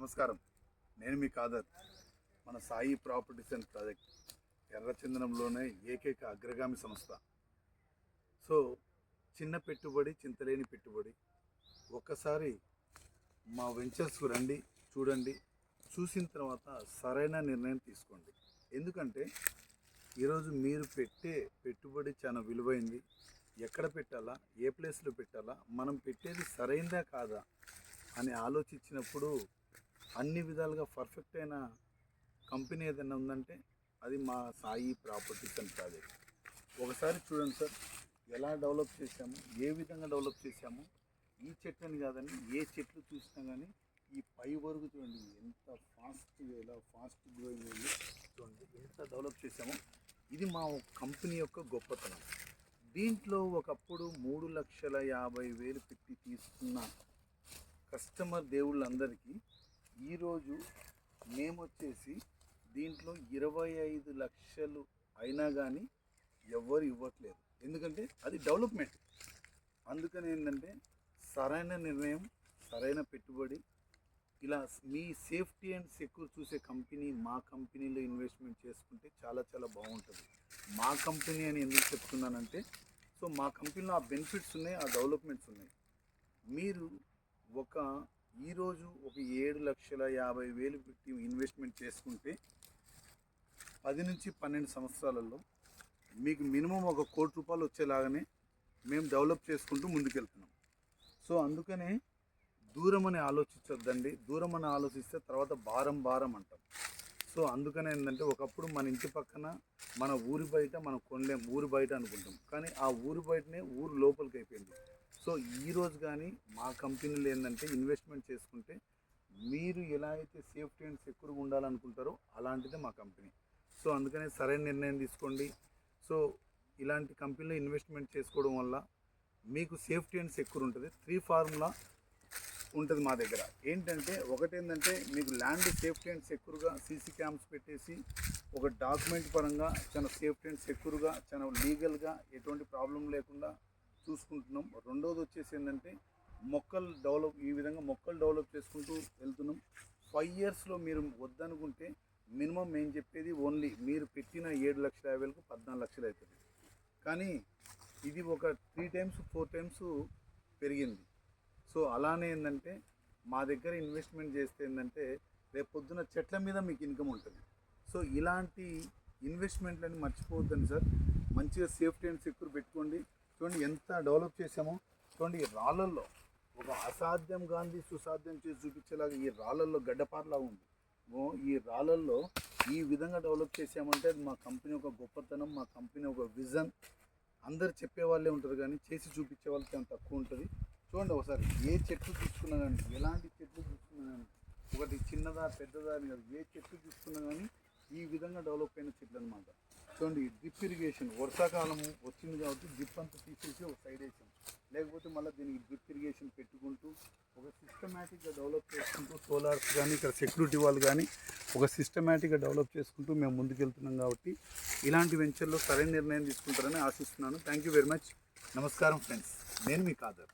నమస్కారం. నేను మీ కాదర్ మన సాయి ప్రాపర్టీస్ అండ్ ప్రాజెక్ట్ ఎర్రచందనంలోనే ఏకైక అగ్రగామి సంస్థ. సో చిన్న పెట్టుబడి చింతలేని పెట్టుబడి. ఒక్కసారి మా వెంచర్స్కు రండి చూడండి. చూసిన తర్వాత సరైన నిర్ణయం తీసుకోండి. ఎందుకంటే ఈరోజు మీరు పెట్టే పెట్టుబడి చాలా విలువైంది. ఎక్కడ పెట్టాలా ఏ ప్లేస్లో పెట్టాలా మనం పెట్టేది సరైందా కాదా అని ఆలోచించినప్పుడు అన్ని విధాలుగా పర్ఫెక్ట్ అయిన కంపెనీ ఏదైనా ఉందంటే అది మా సాయి ప్రాపర్టీస్ అండ్ ప్రాజెక్ట్ ఒకసారి చూడండి సార్ ఎలా డెవలప్ చేశాము ఏ విధంగా డెవలప్ చేశాము ఈ చెట్టు అని కాదని ఏ చెట్లు చూసినా కానీ ఈ పై వరకు చూడండి ఎంత ఫాస్ట్ ఎలా ఫాస్ట్ గ్రోయింగ్ అయ్యి చూడండి ఎంత డెవలప్ చేశామో. ఇది మా కంపెనీ యొక్క గొప్పతనం. దీంట్లో ఒకప్పుడు మూడు లక్షల యాభై వేలు పెట్టి తీసుకున్న కస్టమర్ దేవుళ్ళందరికీ ఈరోజు మేము వచ్చేసి దీంట్లో ఇరవై ఐదు లక్షలు అయినా కానీ ఎవరు ఇవ్వట్లేదు. ఎందుకంటే అది డెవలప్మెంట్. అందుకని ఏంటంటే సరైన నిర్ణయం సరైన పెట్టుబడి ఇలా మీ సేఫ్టీ అండ్ సెక్యూర్ చూసే కంపెనీ మా కంపెనీలో ఇన్వెస్ట్మెంట్ చేసుకుంటే చాలా చాలా బాగుంటుంది. మా కంపెనీ అని ఎందుకు చెప్తున్నానంటే సో మా కంపెనీలో ఆ బెనిఫిట్స్ ఉన్నాయి ఆ డెవలప్మెంట్స్ ఉన్నాయి. మీరు ఒక ఈరోజు ఒక ఏడు లక్షల యాభై వేలు పెట్టి ఇన్వెస్ట్మెంట్ చేసుకుంటే పది నుంచి పన్నెండు సంవత్సరాలలో మీకు మినిమం ఒక కోటి రూపాయలు వచ్చేలాగానే మేము డెవలప్ చేసుకుంటూ ముందుకెళ్తున్నాం. సో అందుకనే దూరం అని ఆలోచించొద్దండి. దూరం అని ఆలోచిస్తే తర్వాత భారం భారం అంటాం. సో అందుకనే ఏంటంటే ఒకప్పుడు మన ఇంటి పక్కన మన ఊరి బయట మనం కొనలేం ఊరి బయట అనుకుంటాం. కానీ ఆ ఊరి బయటనే ఊరు లోపలికి అయిపోయింది. సో ఈరోజు కానీ మా కంపెనీలో ఏంటంటే ఇన్వెస్ట్మెంట్ చేసుకుంటే మీరు ఎలా అయితే సేఫ్టీ అండ్ సెక్యూర్గా ఉండాలనుకుంటారో అలాంటిదే మా కంపెనీ. సో అందుకనే సరైన నిర్ణయం తీసుకోండి. సో ఇలాంటి కంపెనీలో ఇన్వెస్ట్మెంట్ చేసుకోవడం వల్ల మీకు సేఫ్టీ అండ్ సెక్యూర్ ఉంటుంది. త్రీ ఫార్ములా ఉంటుంది మా దగ్గర. ఏంటంటే ఒకటి ఏంటంటే మీకు ల్యాండ్ సేఫ్టీ అండ్ సెక్యూర్గా సీసీ క్యామ్స్ పెట్టేసి ఒక డాక్యుమెంట్ పరంగా చాలా సేఫ్టీ అండ్ సెక్యూర్గా చాలా లీగల్గా ఎటువంటి ప్రాబ్లం లేకుండా చూసుకుంటున్నాం. రెండోది వచ్చేసి ఏంటంటే మొక్కలు డెవలప్ ఈ విధంగా మొక్కలు డెవలప్ చేసుకుంటూ వెళ్తున్నాం. ఫైవ్ ఇయర్స్లో మీరు వద్దనుకుంటే మినిమం మేము చెప్పేది? ఓన్లీ మీరు పెట్టిన ఏడు లక్షల యాభై వేలకు పద్నాలుగు లక్షలు అవుతుంది. కానీ ఇది ఒక త్రీ టైమ్స్ ఫోర్ టైమ్స్ పెరిగింది. సో అలానే ఏంటంటే మా దగ్గర ఇన్వెస్ట్మెంట్ చేస్తే ఏంటంటే రేపు పొద్దున చెట్ల మీద మీకు ఇన్కమ్ ఉంటుంది. సో ఇలాంటి ఇన్వెస్ట్మెంట్లని మర్చిపోవద్దండి సార్. మంచిగా సేఫ్టీ అండ్ సెక్యూర్ పెట్టుకోండి. చూడండి ఎంత డెవలప్ చేసామో చూడండి ఈ రాళ్ళల్లో ఒక అసాధ్యం గాంధీ సుసాధ్యం చేసి చూపించేలాగా ఈ రాళ్ళల్లో గడ్డపారలాగా ఉంది. ఈ రాళ్ళల్లో ఈ విధంగా డెవలప్ చేసామంటే అది మా కంపెనీ ఒక గొప్పతనం మా కంపెనీ ఒక విజన్. అందరు చెప్పే వాళ్ళే ఉంటారు కానీ చేసి చూపించే వాళ్ళకి అంత తక్కువ ఉంటుంది. చూడండి ఒకసారి ఏ చెట్లు చూసుకున్నా కానీ ఎలాంటి చెట్లు చూసుకున్నా కానీ ఒకటి చిన్నదా పెద్దదా అని కాదు ఏ చెట్లు చూసుకున్నా కానీ ఈ విధంగా డెవలప్ అయిన చెట్లు అనమాట చూడండి డ్రిప్ ఇరిగేషన్ వర్షాకాలం వచ్చింది కాబట్టి డ్రిప్ అంతా తీసేసి ఒక సైడ్ వేసాం. లేకపోతే మళ్ళీ దీనికి డ్రిప్ ఇరిగేషన్ పెట్టుకుంటూ ఒక సిస్టమేటిక్గా డెవలప్ చేసుకుంటూ సోలార్స్ కానీ ఇక్కడ సెక్యూరిటీ వాళ్ళు కానీ ఒక సిస్టమేటిక్గా డెవలప్ చేసుకుంటూ మేము ముందుకెళ్తున్నాం కాబట్టి ఇలాంటి వెంచర్లో సరైన నిర్ణయం తీసుకుంటారని ఆశిస్తున్నాను. థ్యాంక్ యూ వెరీ మచ్ నమస్కారం ఫ్రెండ్స్ నేను మీ కాదర్.